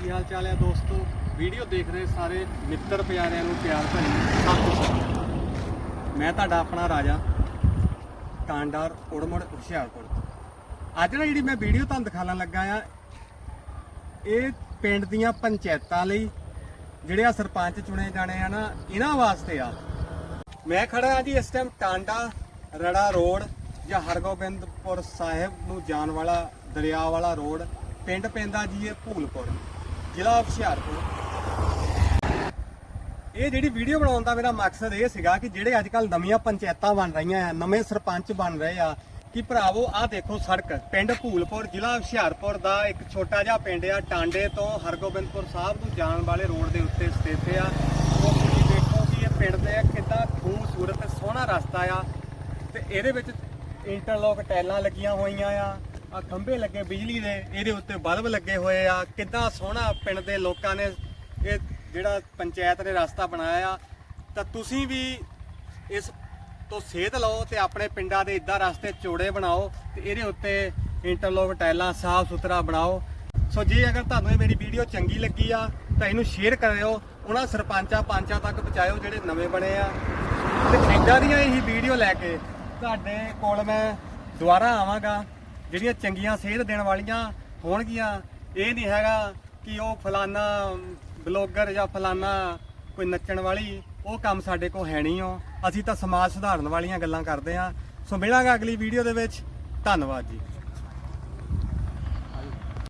ਕੀ ਹਾਲ ਚਾਲ ਹੈ ਦੋਸਤੋ? ਵੀਡੀਓ ਦੇਖ ਰਹੇ ਸਾਰੇ ਮਿੱਤਰ ਪਿਆਰਿਆਂ ਨੂੰ, ਪਿਆਰ ਭਰੀ ਸਤਿ ਸ਼੍ਰੀ ਅਕਾਲ। ਮੈਂ ਤੁਹਾਡਾ ਆਪਣਾ ਰਾਜਾ, ਕਾਂਡਾਰ ਉੜਮੜ ਹੁਸ਼ਿਆਰਪੁਰ ਅੱਜ ਨਾ ਜਿਹੜੀ ਮੈਂ ਵੀਡੀਓ ਤੁਹਾਨੂੰ ਦਿਖਾਉਣ ਲੱਗਾ ਆ, ਇਹ ਪਿੰਡ ਦੀਆਂ ਪੰਚਾਇਤਾਂ ਲਈ ਜਿਹੜੇ ਆ ਸਰਪੰਚ ਚੁਣੇ ਜਾਣੇ ਆ ਨਾ, ਇਹਨਾਂ ਵਾਸਤੇ ਆ। ਮੈਂ ਖੜਾ ਆ ਜੀ ਇਸ ਟਾਈਮ ਟਾਂਡਾ, ਰੜਾ ਰੋਡ ਜਾਂ ਹਰਗੋਬਿੰਦਪੁਰ ਸਾਹਿਬ ਨੂੰ ਜਾਣ ਵਾਲਾ ਦਰਿਆ ਵਾਲਾ ਰੋਡ, ਪਿੰਡ ਪੈਂਦਾ ਜੀ ਇਹ ਭੂਲਪੁਰ। ਜ਼ਿਲ੍ਹਾ ਹੁਸ਼ਿਆਰਪੁਰ। ਇਹ ਜਿਹੜੀ ਵੀਡੀਓ ਬਣਾਉਣ ਦਾ ਮੇਰਾ ਮਕਸਦ ਇਹ ਸੀਗਾ ਕਿ ਜਿਹੜੇ ਅੱਜ ਕੱਲ ਨਵੀਆਂ ਪੰਚਾਇਤਾਂ ਬਣ ਰਹੀਆਂ ਆ, ਨਵੇਂ ਸਰਪੰਚ ਬਣ ਰਹੇ ਆ, ਕਿ ਭਰਾਵੋ, ਆਹ ਦੇਖੋ ਸੜਕ। ਪਿੰਡ ਭੂਲਪੁਰ, ਜ਼ਿਲ੍ਹਾ ਹੁਸ਼ਿਆਰਪੁਰ ਦਾ ਇੱਕ ਛੋਟਾ ਜਿਹਾ ਪਿੰਡ ਆ, ਟਾਂਡੇ ਤੋਂ ਹਰਗੋਬਿੰਦਪੁਰ ਸਾਹਿਬ ਨੂੰ ਜਾਣ ਵਾਲੇ ਰੋਡ ਦੇ ਉੱਤੇ ਸਥਿਤ ਆ। ਉਹ ਤੁਸੀਂ ਦੇਖੋ ਕਿ ਇਹ ਪਿੰਡ ਦੇ ਕਿੰਨਾ ਖੂਬਸੂਰਤ ਸੋਹਣਾ ਰਸਤਾ ਆ ਤੇ ਇਹਦੇ ਵਿੱਚ ਇੰਟਰਲੋਕ ਟੈਲਾਂ ਲੱਗੀਆਂ ਹੋਈਆਂ ਆ। ਆ ਖੰਭੇ ਲੱਗੇ ਬਿਜਲੀ ਦੇ, ਇਹਦੇ ਉੱਤੇ ਬਲਬ ਲੱਗੇ ਹੋਏ ਆ। ਕਿੰਨਾ ਸੋਹਣਾ ਪਿੰਡ ਦੇ ਲੋਕਾਂ ਨੇ ਇਹ ਜਿਹੜਾ ਪੰਚਾਇਤ ਨੇ ਰਸਤਾ ਬਣਾਇਆ। ਆ ਤਾਂ ਤੁਸੀਂ ਵੀ ਇਸ ਤੋਂ ਸੇਧ ਲਓ ਤੇ ਆਪਣੇ ਪਿੰਡਾਂ ਦੇ ਇਦਾਂ ਰਸਤੇ ਚੌੜੇ ਬਣਾਓ ਤੇ ਇਹਦੇ ਉੱਤੇ ਇੰਟਰਲੋਕ ਟਾਈਲਾਂ ਸਾਫ਼ ਸੁਥਰਾ ਬਣਾਓ। ਸੋ ਜੇ ਅਗਰ ਤੁਹਾਨੂੰ ਇਹ ਮੇਰੀ ਵੀਡੀਓ ਚੰਗੀ ਲੱਗੀ ਆ, ਤਾਂ ਇਹਨੂੰ ਸ਼ੇਅਰ ਕਰਿਓ। ਉਹਨਾਂ ਸਰਪੰਚਾਂ ਪੰਚਾਂ ਤੱਕ ਪਹੁੰਚਾਇਓ ਜਿਹੜੇ ਨਵੇਂ ਬਣੇ ਆ। ਤੇ ਇਦਾਂ ਦੀਆਂ ਹੀ ਵੀਡੀਓ ਲੈ ਕੇ ਤੁਹਾਡੇ ਕੋਲ ਮੈਂ ਦੁਬਾਰਾ ਆਵਾਂਗਾ। ਜਿਹੜੀਆਂ ਚੰਗੀਆਂ ਸੇਧ ਦੇਣ ਵਾਲੀਆਂ ਹੋਣਗੀਆਂ, ਇਹ ਨਹੀਂ ਹੈਗਾ ਕਿ ਉਹ ਫਲਾਨਾ ਬਲੌਗਰ ਜਾਂ ਫਲਾਨਾ ਕੋਈ ਨੱਚਣ ਵਾਲੀ, ਉਹ ਕੰਮ ਸਾਡੇ ਕੋਲ ਹੈ ਨਹੀਂ ਉਹ। ਅਸੀਂ ਤਾਂ ਸਮਾਜ ਸੁਧਾਰਨ ਵਾਲੀਆਂ ਗੱਲਾਂ ਕਰਦੇ ਆ ਸੋ ਮਿਲਾਂਗੇ ਅਗਲੀ ਵੀਡੀਓ ਦੇ ਵਿੱਚ। ਧੰਨਵਾਦ ਜੀ।